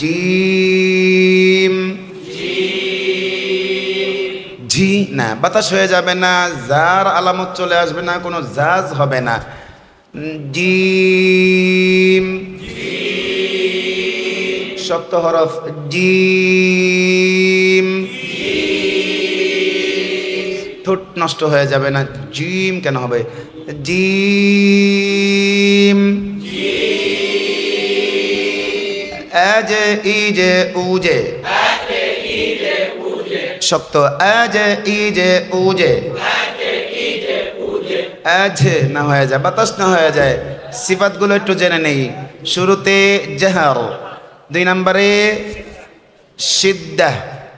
Gym. ঝি, না, বাতাস হয়ে যাবে না, যার আলামত চলে আসবে না, কোনো জাজ হবে না। জিম। শক্ত হরফ, জিম। ঠোঁট নষ্ট হয়ে যাবে না, জিম কেন হবে? জিম। আজে ইজে উজে শক্ত আজে ইজে উজে আজে না হয়ে যায়, বাতাস না হয়ে যায়। সিফাতগুলো একটু জেনে নেই। শুরুতে জাহার, দুই নম্বরে সিদ্দা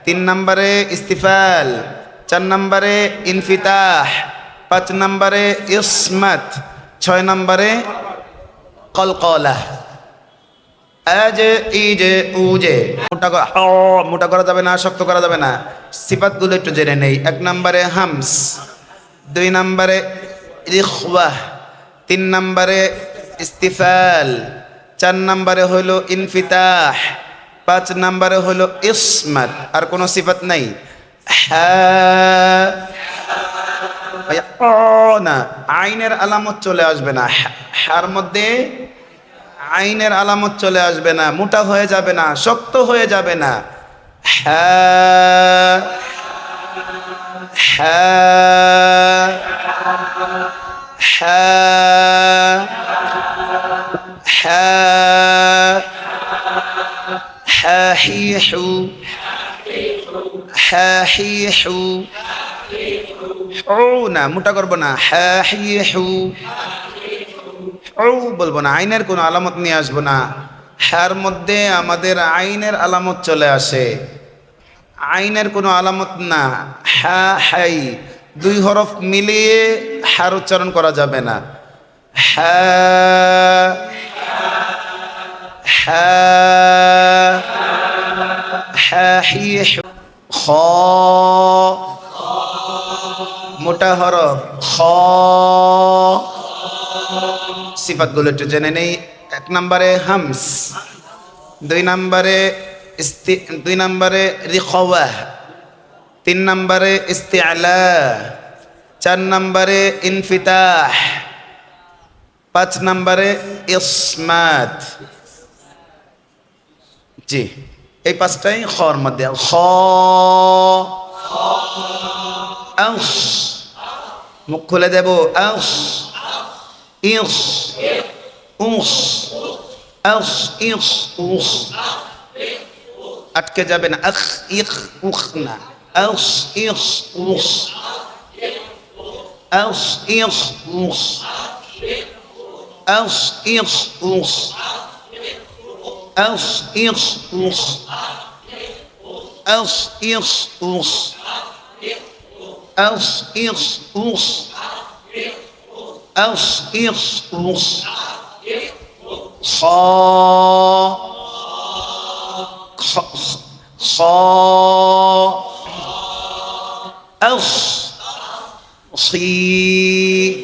তিন নম্বরে ইস্তিফাল, চার নম্বরে ইনফিতাহ, পাঁচ নম্বরে ইসমাত, ছয় নম্বরে কলকলা। আজে ইজে উজে মোটা করা হ, মোটা করা যাবে না শক্ত করা যাবে না সিফাতগুলো একটু জেনে নেই এক নম্বরে হামস দুই নম্বরে ইখওয়াহ তিন নম্বরে ইস্তিফাল চার নম্বরে হলো ইনফিতাহ পাঁচ নম্বরে হলো ইসমাত আর কোনো সিফাত নাই হ্যাঁ না আইনের আলামত চলে আসবে না হ্যাঁ, হার মধ্যে আইনের আলামত চলে আসবে না, মোটা হয়ে যাবে না, শক্ত হয়ে যাবে না। হ্যাঁ। হ্যাঁ। হ্যাঁ। হ্যাঁ। না, মোটা করব না। হাহিহু ও বলব না, আইনের কোনো আলামত নিয়ে আসব না। হ্যার মধ্যে আমাদের আইনের আলামত চলে আসে। আইনের কোনো আলামত না হ্যা হাই, দুই হরফ মিলিয়ে হ্যার উচ্চারণ করা যাবে না। হ্যাঁ হ্যাঁ হ্যাঁ খ মোটা হরফ খ। সিফাতগুলো একটু জেনে নেই। এক নম্বরে হামস, দুই নম্বরে দুই নম্বরে রিখওয়া, তিন নম্বরে ইস্তিআলা, চার নম্বরে ইনফিতাহ, পাঁচ নম্বরে ইসমাত। জি, এই পাঁচটাই খর মধ্যে, খ। আউস মুখ খুলে দেব আউস ইস উস আউস ইস উস আটকে যাবে না আখ ইখ উখ না আউস ইস উস আউস ইস উস আউস ইস উস আউস ইস উস আউস ইস উস أص إص أص أص إص أص صا صا أص صي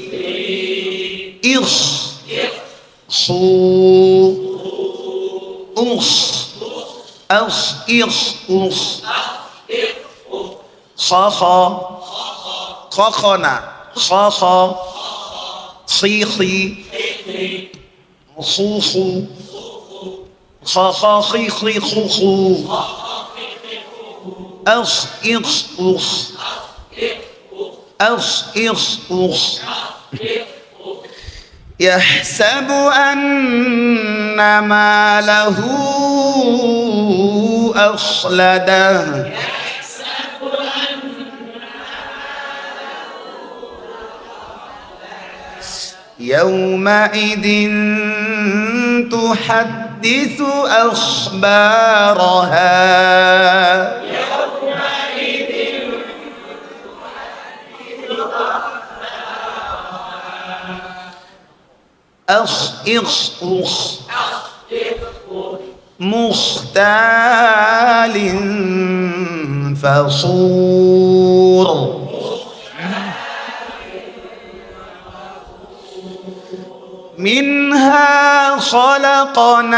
إص صو أص أص إص أص خاخ. خخنا خاخ. صيخي مخوخ. صيخي خوخو أخ إخ أخ. أخ إخ أخ. يحسب أن ما له أخلده. يومئذ تحدث أخبارها. أخ إخ مختال فصور. منها خلقناكم